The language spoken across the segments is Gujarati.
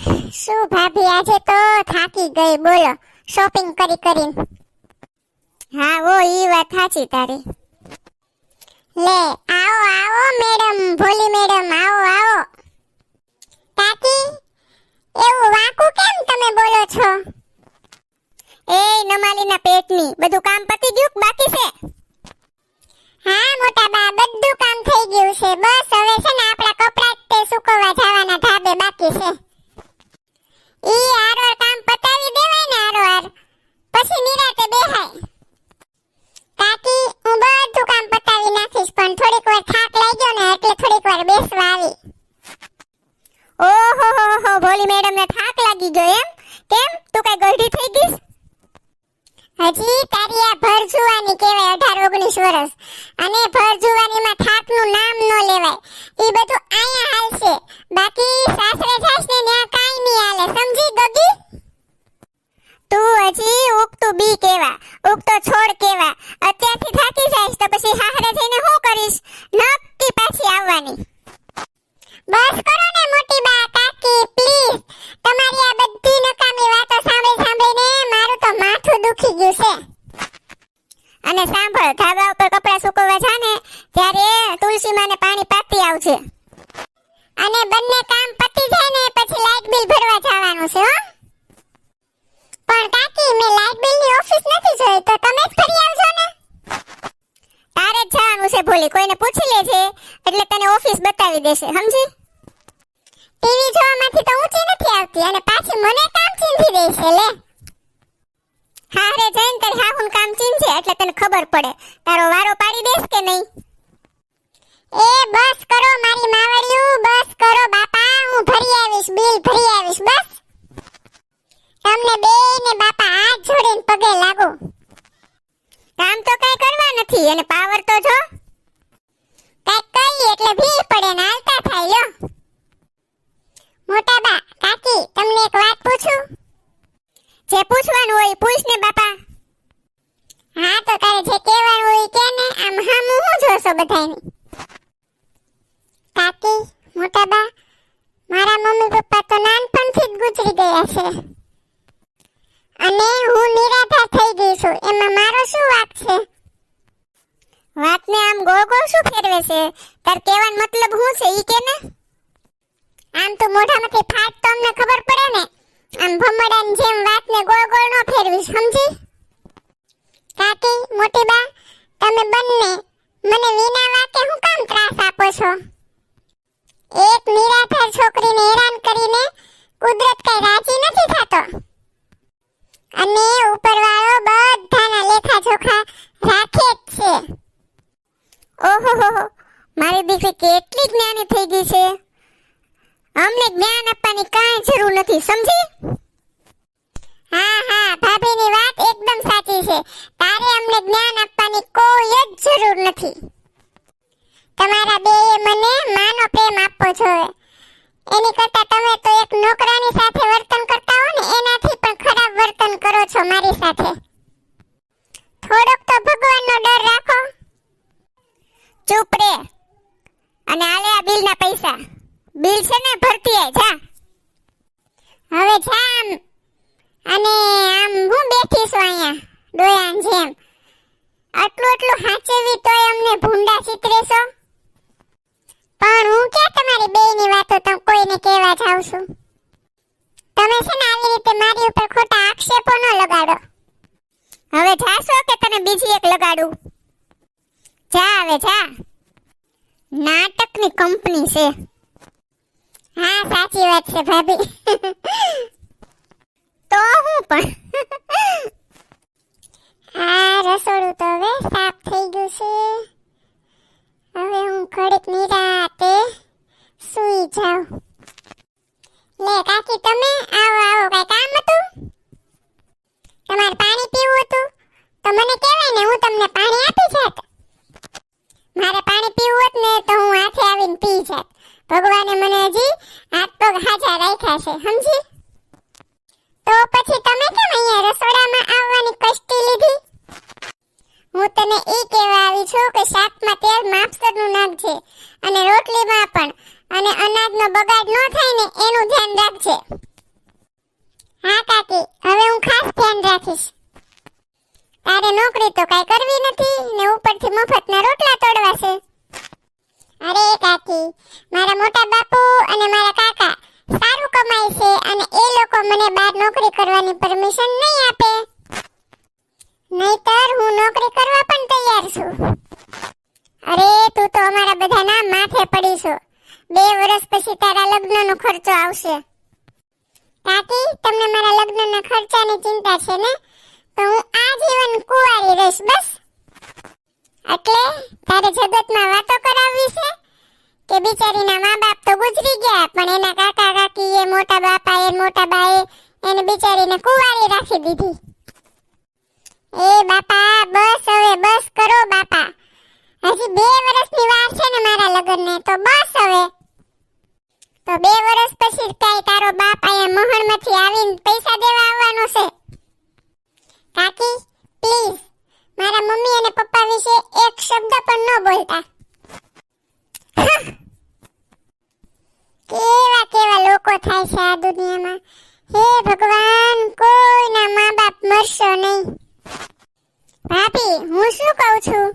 શું ભાભી, આજે તો થાકી ગઈ, બોલો શોપિંગ કરી કરીને. હા ઓ ઈ વાત સાચી તારી. લે, આવો આવો મેડમ ભોલી મેડમ આવો આવો. કાકી, એવું વાકુ કેમ તમે બોલો છો? એ, નમાલીના પેટની, બધું કામ પતી ગયું બાકી છે? હા, મોટા બા, બધું કામ થઈ ગયું છે. બસ, હવે છે ને આપણા કપડાં તે સુકવવા જવાના ધાબે બાકી છે. ઈ આરોર કામ પતાવી દેવાય ને આરોર પછી નિરાતે બેહાય. કાકી, હું બધું કામ પતાવી નાખીશ, પણ થોડીક વાર થાક લાગ્યો ને એટલે થોડીક વાર બેસવા આવી. ઓહો, હો હો ભોલી મેડમ ને થાક લાગી ગયો એમ? કેમ? તું કઈ ગઢી થઈ ગઈસ હજી તારી આ ભર જુવાની કહેવાય અઢાર, ઓગણીસ વર્ષ. અને ભર જુવાનીમાં થાકનું નામ ન લેવાય. એ બધું અહીંયા હાલશે. બાકી સાસરે જાશ ત્યાં કાંઈ નહીં હાલે. સમજી ગગી? તું હજી ઉગતું બી કેવા ઉગતો છોડ કેવા અત્યારથી થાકી જાઈશ તો પછી હાહરે જઈને શું કરીશ નક્કી પાછી આવવાની બસ કરો ને મોટી બા કાકી પ્લીઝ તમારી આ બધી નકામી વાતો સાંભળી સાંભળીને મારું તો માથું દુખી ગયું છે અને સાંભળ ધાબા ઉપર કપડાં સુકવવા જા ને ત્યારે તુલસી પાણી પાતી આવજે. અને બંને કામ પતી જાય ને પછી લાઇટ બિલ ભરવા જવાનું છે, હો. પણ કાકી, મેં લાઇટ બિલની ઓફિસ નથી જોઈ, તો તમે જ ફરી આવજો ને. તારે જ જવાનું છે ભોલી, કોઈને પૂછી લેજે, એટલે તને ઓફિસ બતાવી દેશે, સમજી? ટીવી જોવામાંથી તો ઊંચી નથી આવતી, અને પાછી મને કામ ચીંધી દેશે લે. હારે જઈને તારી હાહુન કામ ચીંધે એટલે તને ખબર પડે, તારો વારો પાડી દેશ કે નહીં? એ બસ કરો મારી માવડિયું, બસ કરો બાપા, હું ભરી આવીશ, બિલ ભરી આવીશ, બસ. તમને બે ને બાપા હાથ જોડીને પગે લાગો. કામ તો કઈ કરવા નથી, અને પાવર તો જો. કઈ કરી એટલે ભી પડે ને હાલતા થાય લો મોટા બા, કાકી, તમને એક વાત પૂછું? જે પૂછવાનું હોય પૂછ ને, બાપા. હા, તો તારે જે કહેવાનું હોય કે ને, આમ હામું હું જોશો બધાયની? કાકી મોટાબા, મારા મમ્મી પપ્પા તો નાનપણથી જ ગુજરી ગયા છે. અને હું નિરાધાર થઈ ગઈ છું. એમાં મારો શું વાંક છે? વાતને આમ ગોળ ગોળ શું ફેરવે છે? તાર કહેવાનો મતલબ શું છે ઈ કે ને આમ તો મોઢામાંથી ફાટ તો અમને ખબર પડે ને. આમ ભમડાની જેમ વાતને ગોળ ગોળ ન ફેરવી સમજી? કાકી મોટી બા તમે બંને મને વિના વાતે હું કામ ત્રાસ આપો છો? એક નિરાધાર છોકરીને હેરાન કરીને કુદરત કઈ રાજી નથી થતો. અને ઉપરવાળો બધાના લેખા જોખા રાખે જ છે. ઓહો મારી દીકરી કેટલી જ્ઞાની થઈ ગઈ છે. અમને જ્ઞાન આપવાની કાંઈ જરૂર નથી, સમજી? હા હા, ભાભીની વાત એકદમ સાચી છે. તારે અમને જ્ઞાન આપવાની કોઈ જ જરૂર નથી. તમારા બેએ મને માનો પ્રેમ આપવો જોઈએ. એની કરતા તમે તો એક નોકરાની સાથે વર્તન કરતા હો ને, એનાથી પણ ખરાબ વર્તન કરો છો મારી સાથે. થોડોક તો ભગવાનનો ડર રાખો. ચૂપ રે. અને આલે આ બિલના પૈસા. બિલ છે ને, ભરતી આય, જા. હવે જા અને આમ હું બેઠી છું અહીંયા, ડોયાન જેમ. આટલું આટલું હાચેવી તોય અમને ભૂંડા ચિતરે છો પણ હું ક્યાં તમારી બેયની વાતો તો કોઈને કહેવા જાઉં છું તમે છે ને આવી રીતે મારી ઉપર ખોટા આક્ષેપો ન લગાડો હવે જાશો કે તને બીજી એક લગાડું જા હવે જા નાટકની કંપની છે. હા, સાચી વાત છે ભાભી. તો હું પણ. આ રસોડું તો હવે સાફ થઈ ગયું છે. હવે હું ઘડીક નિરાતે સૂઈ જાઉં. લે, કાકી, તમે આવો આવો, કઈ કામ હતું? તમારે પાણી પીવું હતું તો મને કહેવાય ને હું તમને પાણી આપી જાત મારે પાણી પીવું હોત ને તો હું હાથે આવીને પી જાત ભગવાને મને હજી હાથ પગ છે સમજી? તો પછી તમે કેમ અહીંયા રસોડામાં આવવાની કષ્ટી લીધી? હું તને એ કહેવા આવી છું કે શાકમાં તેલ માપસરનું નાખજે અને રોટલીમાં પણ, અને અનાજનો બગાડ ન થાય ને એનું ધ્યાન રાખજે. હા, કાકી, હવે હું ખાસ ધ્યાન રાખીશ. તારે નોકરી તો કાંઈ કરવી નથી ને ઉપરથી મફતના રોટલા તોડવા છે. અરે, કાકી, મારા મોટા બાપુ અને મારા કાકા સારું કમાય છે અને એ લોકો મને બહાર નોકરી કરવાની પરમિશન નહીં આપે. નહીતર હું નોકરી કરવા પણ તૈયાર છું. અરે, તું તો અમારા બધાના માથે પડી છો. બે વર્ષ પછી તારા લગ્નનો ખર્ચો આવશે. કાકી, તમને મારા લગ્નના ખર્ચાની ચિંતા છે ને? તો હું આજીવન કુંવારી રહીશ બસ. એટલે તારે જગતમાં વાતો કરાવવી છે? કે બિચારીના મા બાપ તો ગુજરી ગયા, પણ એના કાકા કાકી એ મોટા બાપા એ મોટા બાએ એને બિચારીને કુંવારી રાખી દીધી. એ બાપા, બસ હવે, બસ કરો બાપા. હજી બે વર્ષની વાર છે ને મારા લગ્નને, તો બસ હવે. તો બે વર્ષ પછી કઈ તારો બાપ અહીંયા મહણમાંથી આવીને પૈસા દેવા આવવાનો છે. કાકી, પ્લીઝ, મારા મમ્મી અને પપ્પા વિશે એક શબ્દ પણ ન બોલતા. કેવા કેવા લોકો થાય છે આ દુનિયામાં? હે ભગવાન, કોઈના મા બાપ મરશો નહીં. ભાભી, હું શું કહું છું?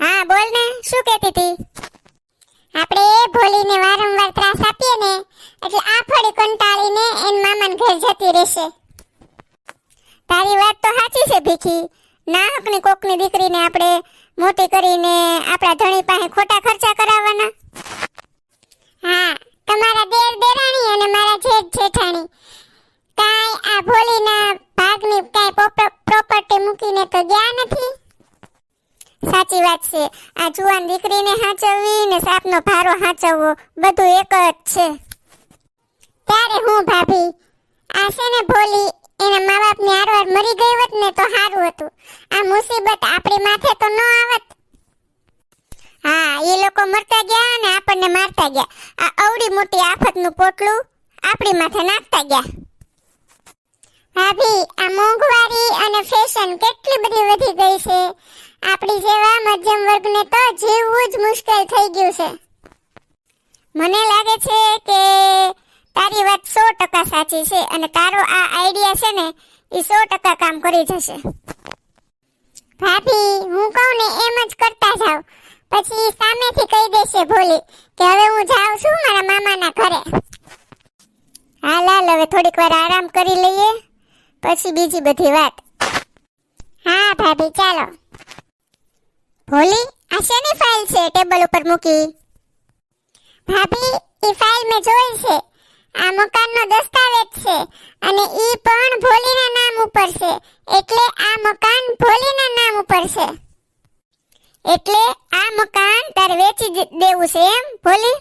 હા, બોલ ને, શું કહેતી હતી? આપણે ભોલીને વારંવાર ત્રાસ આપીએ ને, એટલે આ ફળી કંટાળીને એન મામાન ઘર જતી રહેશે. તારી વાત તો સાચી છે, ભીખી. ના હકની કોકની દીકરીને આપણે મોટી કરીને આપણા ધણી પાસે ખોટા ખર્ચા કરાવવાના હા તમારા દેર દેરાણી અને મારા જેઠ જેઠાણી કાંઈ આ ભોલીના ભાગની કાંઈ પ્રોપર્ટી મૂકીને તો ગયા નથી સાચી વાત છે આ જુવાન દીકરીને હાચવવી ભારો હાચવવો, બધું એક જ છે. ત્યારે હું ભાભી, આ ને ભોલી, એના મા બાપની આરવાર મરી ગઈ હોત ને તો સારું હતું. આ મુસીબત આપણી માથે તો ન આવત. હા, એ લોકો મરતા ગયા અને આપણને મારતા ગયા. આ અવડી મોટી આફતનું પોટલું આપણી માથે નાખતા ગયા. ભાભી, આ મોંઘવારી અને ફેશન કેટલી બધી વધી ગઈ છે. આપણી જેવા મધ્યમ વર્ગને તો જીવવું જ મુશ્કેલ થઈ ગયું છે. મને લાગે છે કે તારી વાત સો ટકા સાચી છે અને તારો આ આઈડિયા છે ને એ સો ટકા કામ કરી જશે. ભાભી, હું કહું ને એમ જ કરતા જાવ પછી સામેથી કહી દેશે ભોલી કે હવે હું જાઉં છું મારા મામાના ઘરે. હાલ હાલ, હવે થોડીક વાર આરામ કરી લઈએ. પછી બીજી બધી વાત. હા, ભાભી, ચાલો. ભોલી આ શેની ફાઇલ છે ટેબલ ઉપર મૂકી? ભાભી, એ ફાઇલ મેં જોઈ છે. આ મકાનનો દસ્તાવેજ છે અને ઈ પણ ભોલીના નામ ઉપર છે. એટલે આ મકાન ભોલીના નામ ઉપર છે. એટલે આ મકાન તારે વેચી દેવું છે એમ, ભોલી?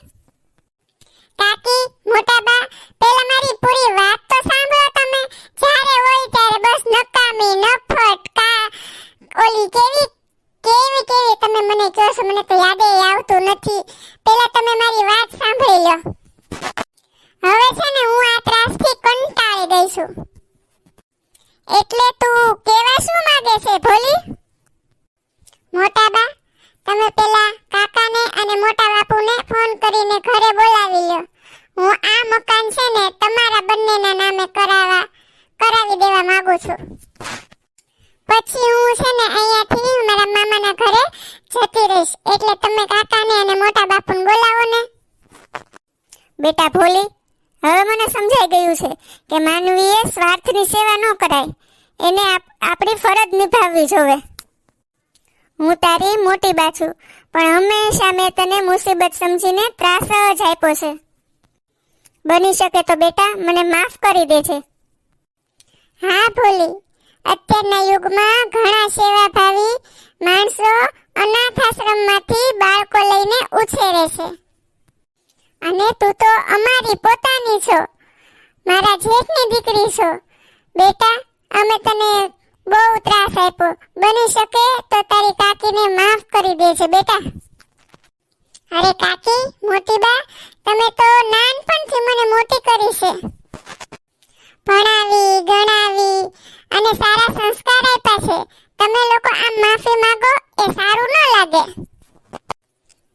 કાકી મોટાબા પેલા મારી પૂરી વાત તો સાંભળો તમે. જ્યારે હોય ત્યારે બસ નકામી, નફટ, કા, ઓલી કેવી કેવી કેવી તમે મને કહો છો મને તો યાદ આવતું નથી. પેલા તમે મારી વાત સાંભળી લો. હવે છે ને હું આ ત્રાસથી કંટાળી ગઈ છું. એટલે તું કેવા શું માંગે છે, ભોલી? મોટા બા તમે પેલા કાકાને અને મોટા બાપુને ફોન કરીને ઘરે બોલાવી લો. હું આ મકાન છે ને તમારા બંનેના નામે કરાવવા કરાવી દેવા માંગુ છું. પછી હું છે ને અહીંયાથી મામાના ઘરે જતી રહીશ. એટલે તમે કાકાને અને મોટા બાપુને બોલાવો ને. બેટા ભોલી, હવે મને સમજાઈ ગયું છે કે માનવીએ સ્વાર્થની સેવા ન કરાય. એને આપણી ફરજ નિભાવવી જોવે. હું તારી મોટી બા છું, પણ હંમેશા મેં તને મુસીબત સમજીને ત્રાસ જ આપ્યો છે. બની શકે તો બેટા, મને માફ કરી દેજે. હા ભોલી અત્યારના યુગમાં ઘણા સેવાભાવી માણસો અનાથ આશ્રમમાંથી બાળકો લઈને ઉછેરે છે. અને તું તો અમારી પોતાની છો. મારા જેઠની દીકરી છો. બેટા, અમે તને બહુ ત્રાસ આપ્યો. બની શકે તો તારી કાકીને માફ કરી દેજે, બેટા. અરે કાકી, મોટી બા, તમે તો નાનપણથી મને મોટી કરી છે. ભણાવી, ગણાવી અને સારા સંસ્કાર આપ્યા છે. તમે લોકો આમ માફી માંગો એ સારું ન લાગે.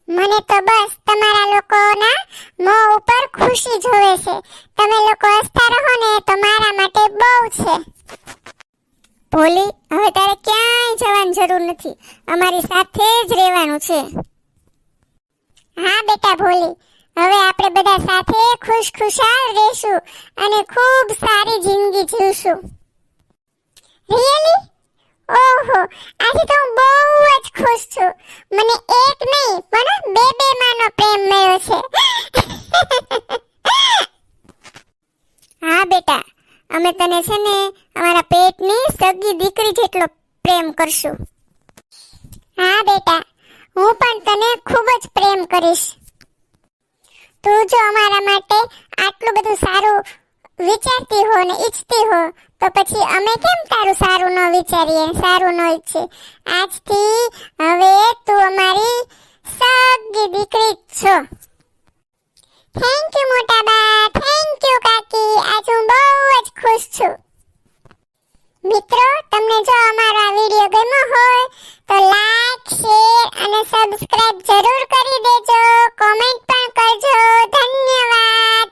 મને તો બસ તમારા લોકોના મોં ઉપર ખુશી જોવે છે. તમે લોકો હસતા રહો ને તો મારા માટે બહુ છે. ભોલી, હવે તારે ક્યાંય જવાની જરૂર નથી. અમારી સાથે જ રહેવાનું છે. હા બેટા ભોલી હવે આપણે બધા સાથે ખુશ ખુશાલ રહેશું અને ખૂબ સારી જિંદગી જીવશું. રિયલી ઓહો, આજે તો હું બહુ જ ખુશ છું. મને એક નહીં, પણ બે બે માનો પ્રેમ મળ્યો છે. હા, બેટા, અમે તને છે ને અમારા પેટની સગી દીકરી જેટલો પ્રેમ કરશું. હા, બેટા, હું પણ તને ખૂબ જ પ્રેમ કરીશ. તું જો અમારા માટે આટલું બધું સારું વિચારતી હો ને ઈચ્છતી હો, તો પછી અમે કેમ તારું સારું ન વિચારીએ, સારું ન ઈચ્છે? આજથી હવે તું અમારી સગી દીકરી છો. થેન્ક યુ મોટા બા થેન્ક યુ કાકી. આજ હું બહુ જ ખુશ છું. મિત્રો, તમને જો અમારો આ વીડિયો ગમ્યો હોય, તો લાઈક શેર અને સબસ્ક્રાઇબ જરૂર કરી દેજો. કોમેન્ટ પણ કરજો. ધન્યવાદ.